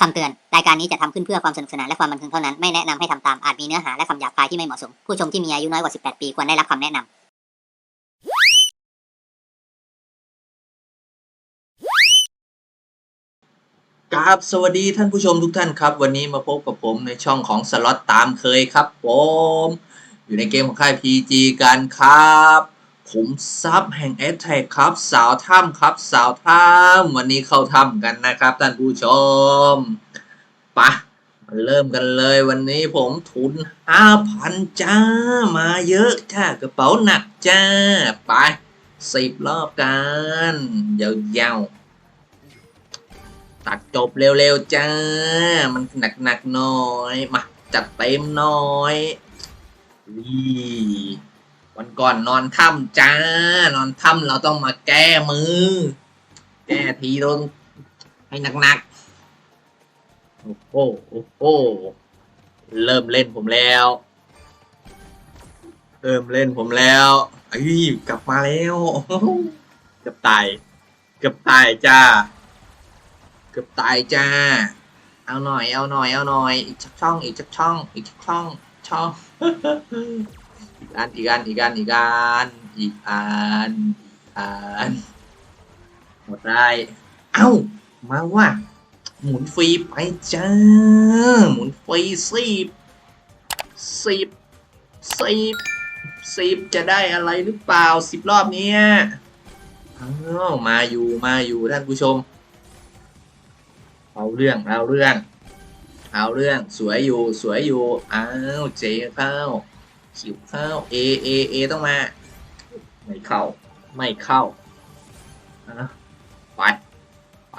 คำเตือน รายการนี้จะทำขึ้นเพื่อความสนุกสนานและความบันเทิงเท่านั้น ไม่แนะนำให้ทำตาม อาจมีเนื้อหาและคำหยาบคายที่ไม่เหมาะสม ผู้ชมที่มีอายุน้อยกว่า 18 ปีควรได้รับคำแนะนำครับ สวัสดีท่านผู้ชมทุกท่านครับ วันนี้มาพบกับผมในช่องของสล็อตตามเคยครับผม อยู่ในเกมของค่าย PG กันครับ ผมซับแห่งแอ t แทกครับ สาวถ้ำครับ สาวถ้ำวันนี้เข้าถ้ำกันนะครับท่านผู้ชมปะมาเริ่มกันเลยวันนี้ผมทุน5,000จ้า มาเยอะจ้ากระเป๋าหนักจ้า ไปสิบรอบกันยาวๆตัดจบเร็วๆจ้า มันหนักๆหน่อย มา จัดเต็มหน่อยวี วันก่อนนอนถ้ำจ้า นอนถ้ำเราต้องมาแก้มือ แก้ทีโดนให้หนักๆ โอ้โหโอ้โหเริ่มเล่นผมแล้ว เริ่มเล่นผมแล้วไอ้ยกลับมาแล้วเกือบตายเกือบตายจ้าเกือบตายจ้า เอาหน่อย เอาหน่อย เอาหน่อย อีกช่อง อีกช่อง อีกช่อง ช่อง อีกอันอีกอันอีกอันอีกอันอีกอันอีกอันหมดได้เอ้ามาว่ะหมุนฟรีไปจ้าหมุนฟรีสิบสิบสิบสิบจะได้อะไรหรือเปล่าสิบรอบเนี้ยอ้าวมาอยู่มาอยู่ท่านผู้ชม เอาเรื่องเอาเรื่อง เอาเรื่องสวยอยู่สวยอยู่อ้าวเจเข้า ขิวเข้าเอเอเอต้องมา ไม่เข้า ไม่เข้าอะไป ไป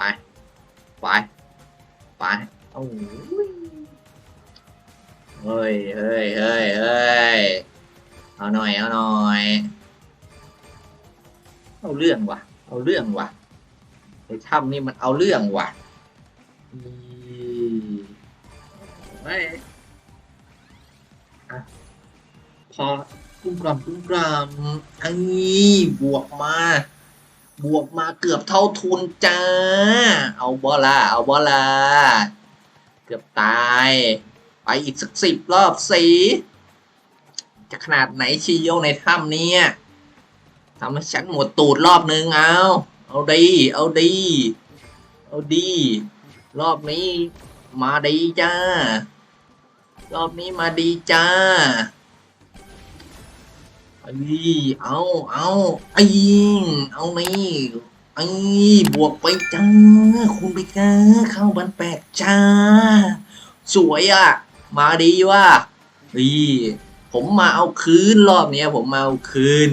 ไป ไปโอ้ยเฮ้ยเฮ้ยเฮ้ยเฮ้ยเอาหน่อยเอาหน่อยเอาเรื่องว่ะ เอาเรื่องว่ะไอ้ถ้ำนี่มันเอาเรื่องว่ะอืมเฮ้ยอะ พอกุ้มกล่อมกุ้มกล่อมไอ้บวกมา บวกมาเกือบเท่าทุนจ้า เอาบอละเอาบอละเกือบตาย ไปอีกสักสิบรอบสีจะขนาดไหนชีโยในถ้ำนี้ทำให้ฉันหมดตูดรอบนึงเอา เอาดี เอาดี เอาดี รอบนี้มาดีจ้า รอบนี้มาดีจ้า ไอ้เอาเอาไอ้เอานี่ไอ้บวกไปจ้าคุณไปจ้าเข้าบันแปดจ้า สวยอะ มาดีว่ะนี่ผมมาเอาคืนรอบเนี้ย ผมมาเอาคืน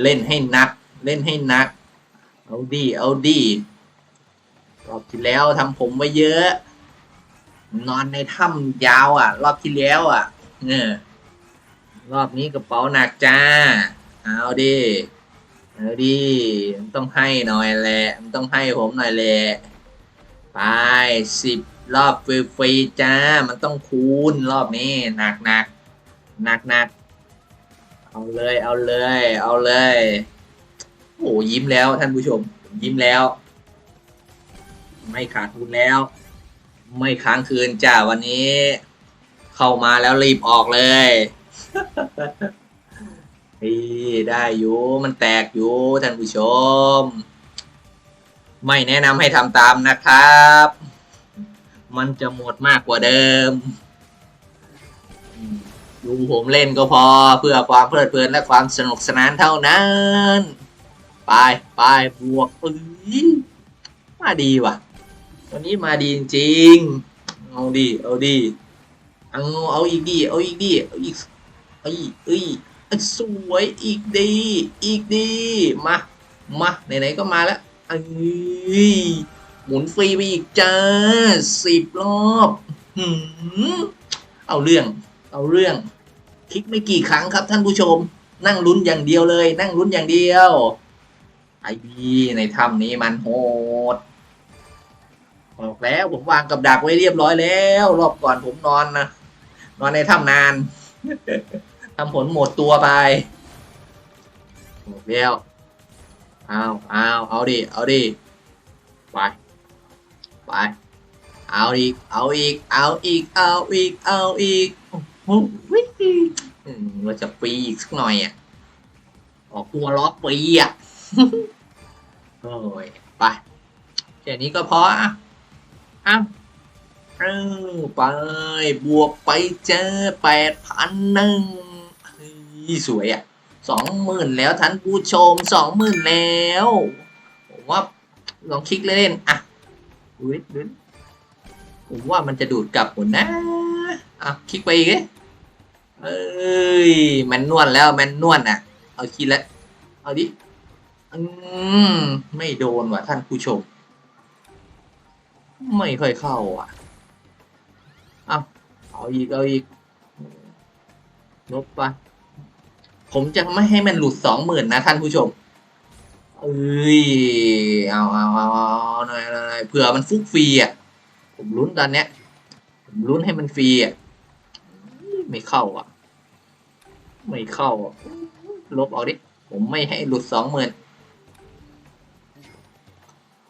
เล่นให้นัก เล่นให้นัก เอาดีเอาดีรอบที่แล้วทำผมไว้เยอะ นอนในถ้ำยาวอะ รอบที่แล้วอะเออ รอบนี้กระเป๋าหนักจ้า เอาดิเอาดิมันต้องให้หน่อยแหละมันต้องให้ผมหน่อยแหละไปสิบรอบฟรีๆจ้า มันต้องคูณรอบนี้หนักหนักหนักหนักเอาเลยเอาเลย เอาเลยโอ้ยิ้มแล้วท่านผู้ชมยิ้มแล้ว ไม่ขาดทุนแล้ว ไม่ค้างคืนจ้าวันนี้ เข้ามาแล้วรีบออกเลย นี่ได้อยู่ มันแตกอยู่ท่านผู้ชม ไม่แนะนำให้ทำตามนะครับ มันจะหมดมากกว่าเดิม ดูผมเล่นก็พอเพื่อความเพลิดเพลินและความสนุกสนานเท่านั้น ไปไปบวกปืนมาดีว่ะ วันนี้มาดีจริง เอาดี เอาดี เอาเอาอีกดี เอาอีกดีเอาอีกาอีกเอ้ยสวยอีกดี อีกดี มา มา ไหนๆก็มาแล้วเอ้ยหมุนฟรีไปอีกจ้าสิบรอบหืมเอาเรื่อง เอาเรื่อง คลิกไม่กี่ครั้งครับท่านผู้ชม นั่งลุ้นอย่างเดียวเลย นั่งลุ้นอย่างเดียว ไอ้ดีในถ้ำนี้มันโหดบอกแล้วผมวางกับดักไว้เรียบร้อยแล้ว รอบก่อนผมนอนนะนอนในถ้ำนาน ทำผลหมดตัวไปบอกแล้วเอาเอาเอาดิ เอาดิ ไป ไป เอาอีก เอาอีก เอาอีก เอาอีก เอาอีกโอ้โหอืมเราจะฟรีอีกสักหน่อยอะ ออกตัวล็อกฟรีอะ โอ้ย ไปแค่นี้ก็พออะอ้าวเออไป บวกไปเจอแปดพันหนึ่ง สวยอะสองหมื่นแล้วท่านผู้ชมสองหมื่นแล้วผมว่าลองคลิกเล่นๆอะดูดิดูผมว่ามันจะดูดกลับหมดนะอะคลิกไปอีกเอ้ยมันนวลแล้วมันนวลอะ เอาคิดแล้วเอาดิอืมไม่โดนว่ะท่านผู้ชม ไม่ค่อยเข้าอะเอาเอาอีกเอาอีกลบไป ผมจะไม่ให้มันหลุดสองหมื่นนะท่านผู้ชมเอ้ยเอาเอาเอาเอาหน่อยหน่อยเผื่อมันฟุกฟรีอะ ผมลุ้นตอนเนี้ย ผมลุ้นให้มันฟรีอะ ไม่เข้าอะ ไม่เข้าอะ ลบเอาดิ ผมไม่ให้หลุดสองหมื่น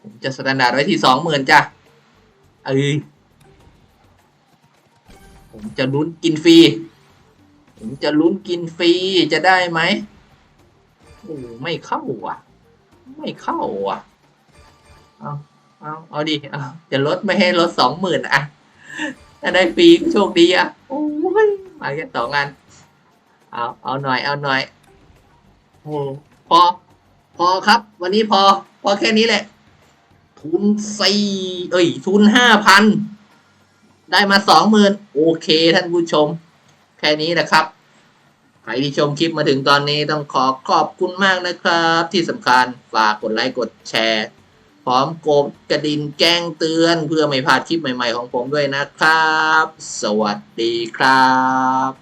ผมจะสแตนดาร์ดไว้ที่สองหมื่นจ้ะเอ้ยผมจะลุ้นกินฟรี ผมจะลุ้นกินฟรีจะได้ไหมโอ้ไม่เข้าอะ ไม่เข้าอะ เอาเอาเอาดิเอาจะลดไม่ให้ลดสองหมื่นอะถ้าได้ฟรีก็โชคดีอะ โอ้ยมาแค่สองงานเอาเอาหน่อยเอาหน่อยโอ้พอ พอครับ วันนี้พอ พอแค่นี้แหละ ทุนสี่เอ้ย ทุนห้าพันได้มาสองหมื่นโอเคท่านผู้ชม แค่นี้นะครับใครที่ชมคลิปมาถึงตอนนี้ต้องขอขอบคุณมากนะครับ ที่สำคัญฝากกดไลค์กดแชร์ พร้อมกดกระดิ่งแจ้งเตือน เพื่อไม่พลาดคลิปใหม่ๆของผมด้วยนะครับ สวัสดีครับ